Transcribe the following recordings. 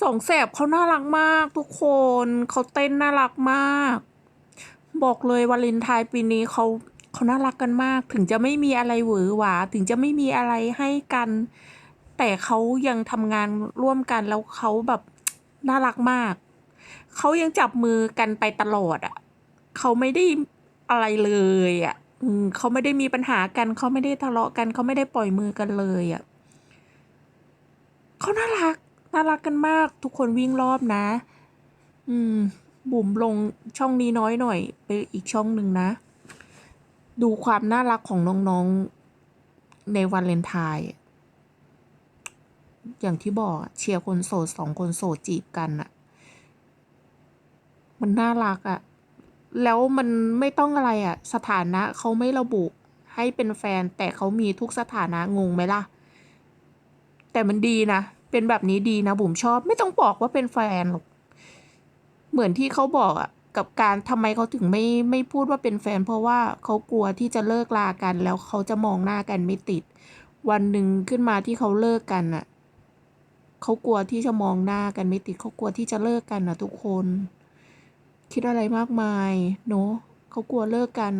สองแสบเขาน่ารักมากทุกคนเขาเต้นน่ารักมาก บอกเลยวาเลนไทน์ปีนี้เขาเขาน่ารักกันมาก ถึงจะไม่มีอะไรหวือหวา ถึงจะไม่มีอะไรให้กัน แต่เขายังทำงานร่วมกันแล้วเขาแบบน่ารักมาก เขายังจับมือกันไปตลอดอะ่ะเขาไม่ได้อะไรเลยอะ่ะเขาไม่ได้มีปัญหากัน เขาไม่ได้ทะเลาะกัน เขาไม่ได้ปล่อยมือกันเลยอะ่ะเขาน่ารัก น่ารักกันมากทุกคนวิ่งรอบนะ อืม บุ๋มลงช่องนี้น้อยหน่อย ไปอีกช่องหนึ่งนะ ดูความน่ารักของน้องๆในวันเลนไทน์อย่างที่บอกเชียร์คนโสดสองคนโสดจีบกันอะมันน่ารักอะแล้วมันไม่ต้องอะไรอะสถานะเขาไม่ระบุให้เป็นแฟนแต่เขามีทุกสถานะงงไหมล่ะ แต่มันดีนะ เป็นแบบนี้ดีนะบุ๋มชอบ ไม่ต้องบอกว่าเป็นแฟนหรอกเหมือนที่เขาบอกอะกับการทำไมเขาถึงไม่ไม่พูดว่าเป็นแฟน เพราะว่าเขากลัวที่จะเลิกลากัน แล้วเขาจะมองหน้ากันไม่ติด วันหนึ่งขึ้นมาที่เขาเลิกกันอะเขากลัวที่จะมองหน้ากันไม่ติดเขากลัวที่จะเลิกกันนะทุกคน คิดอะไรมากมายเนาะเขากลัวเลิกกัน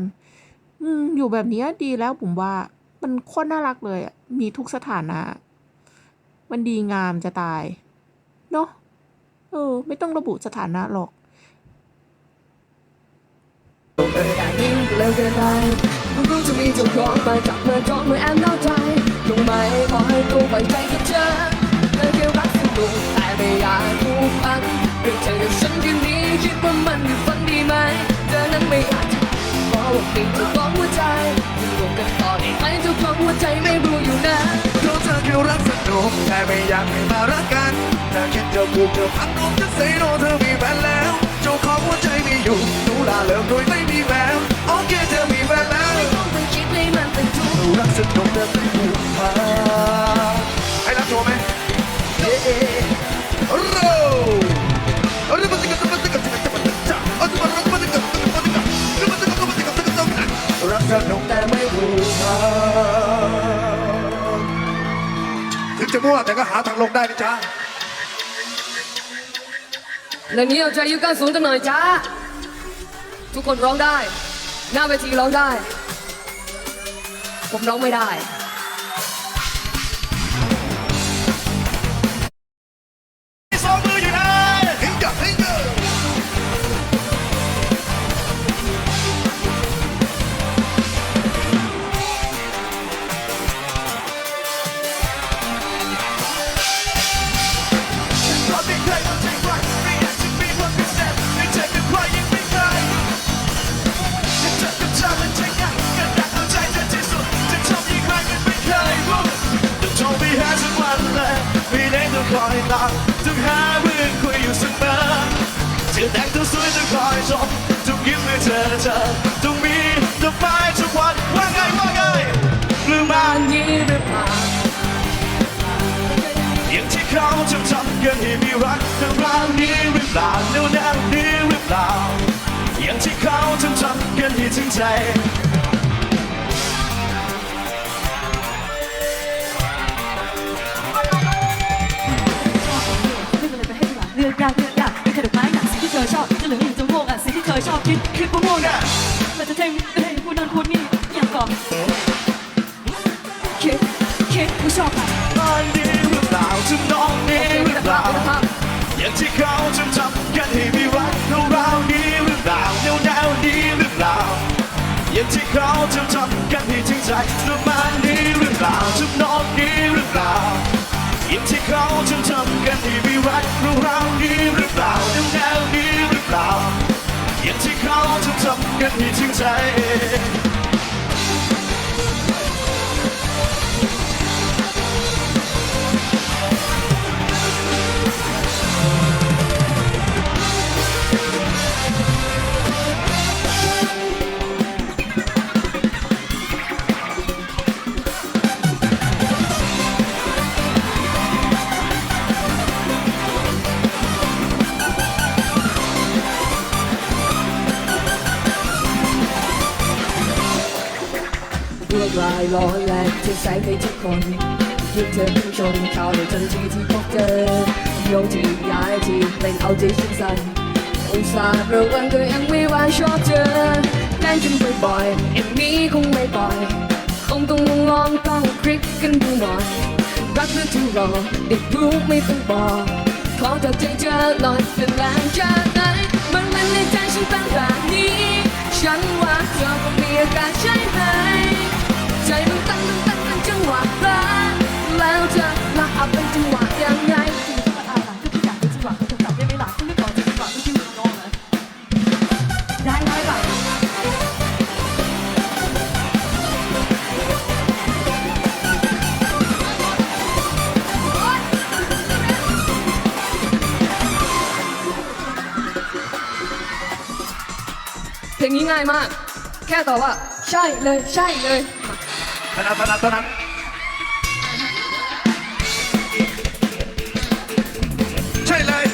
อืมอยู่แบบนี้ดีแล้วผมว่า มันโคตรน่ารักเลยอะมีทุกสถานะ มันดีงามจะตาย เนาะเออ ไม่ต้องระบุสถานะหรอกเออแต่ยิ่งเร็วเกินไปรู้รู้จะมีเจ้าของมาจับมือจ้องมือแอบนอกใจลงไหมขอให้ตัวปล่อยใจกับเธอเธอแค่รักสนุกแต่ไม่อยากผูกพันเรื่องเธอกับฉันคืนนี้คิดว่ามันคือฝันดีไหมเธอนั้นไม่อาจจะเพราะว่าเป็นเจ้าของ ไม่อยากให้มารักกันถ้าคิดจะผูกจะพันรูปจะเซโนเธอมีแฟนแล้วเจ้าของหัวใจมีอยู่หนูลาเลิกโดยไม่มีแววโอเคเธอมีแฟนแล้วไม่ต้องไปคิดให้มันเป็นทุกข์รักสนุกแต่ไม่ผูกพัน มั่วแต่ก็หาทางลงได้นะจ๊ะเรื่องนี้เอาใจยุคเก้าศูนย์กันหน่อยจ้า ทุกคนร้องได้ หน้าเวทีร้องได้ ผมร้องไม่ได้ คอยตามต้องหาเรื่องคุยอยู่เสมอจะแต่งตัวสวยต้องคอยชมทุกยิ้มให้เธอเจอต้องมีดอกไม้ทุกวันว่าไงว่าไงหรือมับานนี้หรือเปล่าอย่างที่เขาทำทำกันให้มีรักแต่ราวนี้หรือเปล่าแนวแนวนี้หรือเปล่าอย่างที่เขาทำทำกันให้ถึงใจ ชอบคิดคิดว่าม่วงอะเราจะเท่งเท่งพูดนั่นพูดนี่อย่างก่อนคิดคิดว่ชอบอะตอนนี้หรือเปล่าทำน้องนี้หรือเปล่าอย่างที่เขาทำทำกันให้มีรักแต่ราวนี้หรือเปล่าแนวแนวนี้หรือเปล่าอย่างที่เขาทำทำกันให้ถึงใจประมาณนี้หรือเปล่าทำน้องนี้หรือเปล่าอย่างที่เขาทำทำกันที่มีรักเรารานี้หรือเปล่าแนวแนวนี้ เขาจำทำกันที่ถึงใจ เมื่อรายร้อยแรงที่ใส่ไปทุกคนยิ่งเธอผู้ชมข่าวในทันทีที่พบเจอโยกที่ย้ายที่เป็นเอาใจฉันสั่นอุตส่าห์ระวังก็ยังไม่ว่าชอบเธอแกล้งกันบ่อยๆอย่างนี้คงไม่ปล่อย คงต้องลองต้องคลิกกันดูหน่อยรักหรือที่รอเด็กรู้ไม่ต้องบอกขอเธอใจเธอหน่อยเป็นแรงแค่ไหนมันมันในใจฉันเป็นแบ ลงนี้ง่ายมาก แค่ตอบว่า ใช่เลยใช่เลยถนัดถนัดถนัดใช่เลย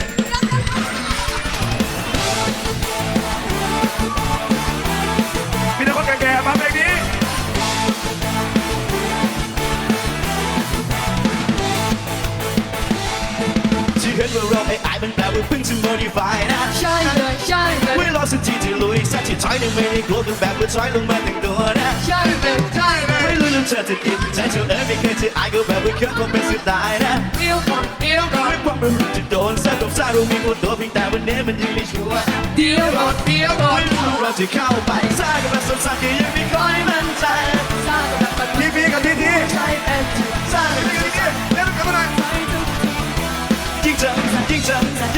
มีแต่คนแก่ๆมาเพลงนี้ที่เห็นว่าเราไอ้ไอ้มันแปลว่าเพิ่งจะ modify นะ ใช่เลยใช่เลย ไม่รอสักทีที่ลุยสักที ถอยหนึ่งไม่ได้กลัวกันแบบว่าถอยลงมาหนึ่งตัวนะใช่เลยใช่เลยไม่รู้ลืมเธอจะติดใจเธอเอ๋ยไม่เคยจะอายก็แบบว่าเคยคงเป็นสุดท้ายนะเดียวก่อนเดียวก่อนไม่ความรู้จะโดนซะกับซาเรามีคนตัวเพียงแต่วันนี้มันยังไม่ชัวร์เดียวก่อนเดียวก่อนไม่รู้เราจะเข้าไปซากับมันสดใสก็ยังไม่ค่อยมั่นใจสร้างแบบมันทีพีกับทีทีใช่เป็นที่ซากับทีทีเล่นกันมาหน่อยยิ่งจังยิ่งจังยิ่งจัง